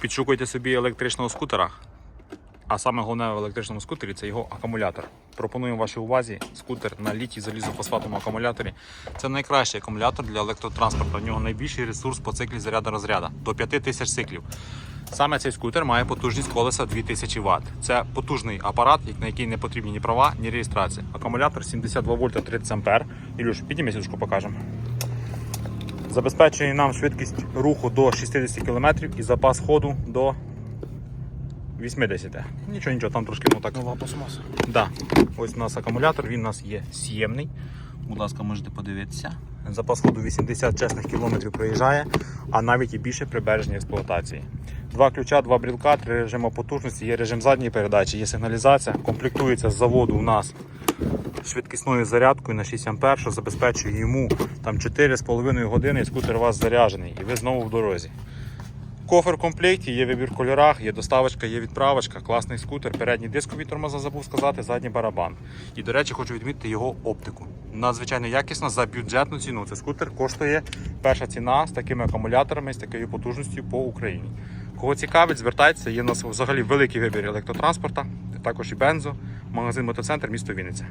Підшукуйте собі електричного скутера. А саме головне в електричному скутері це його акумулятор. Пропонуємо вашій увазі скутер на літій залізофосфатному акумуляторі. Це найкращий акумулятор для електротранспорту. В нього найбільший ресурс по циклі заряду розряду до 5000 циклів. Саме цей скутер має потужність колеса 2000 Вт. Це потужний апарат, на який не потрібні ні права, ні реєстрація. Акумулятор 72 вольта 30 А. Ілюш, сідушку покажемо. Забезпечує нам швидкість руху до 60 км і запас ходу до 80. Нічого, нічого, там трошки ну так. Нова пластмаса. Да. Ось у нас акумулятор, він у нас є с'ємний. Будь ласка, можете подивитися. Запас ходу 80 чесних кілометрів проїжджає, а навіть і більше при бережній експлуатації. Два ключа, два брілка, три режими потужності, є режим задньої передачі, є сигналізація. Комплектується з заводу у нас швидкісною зарядкою на 6 А, що забезпечує йому там 4,5 години і скутер у вас заряджений, і ви знову в дорозі. Кофер в комплекті, є вибір в кольорах, є доставочка, є відправочка, класний скутер, передні дискові тормоза забув сказати, задній барабан. І, до речі, хочу відмітити його оптику. Надзвичайно якісна за бюджетну ціну. Цей скутер коштує перша ціна з такими акумуляторами, з такою потужністю по Україні. Кого цікавить, звертайтеся, є у нас взагалі великий вибір електротранспорта, також і бензо, магазин мотоцентр, місто Вінниця.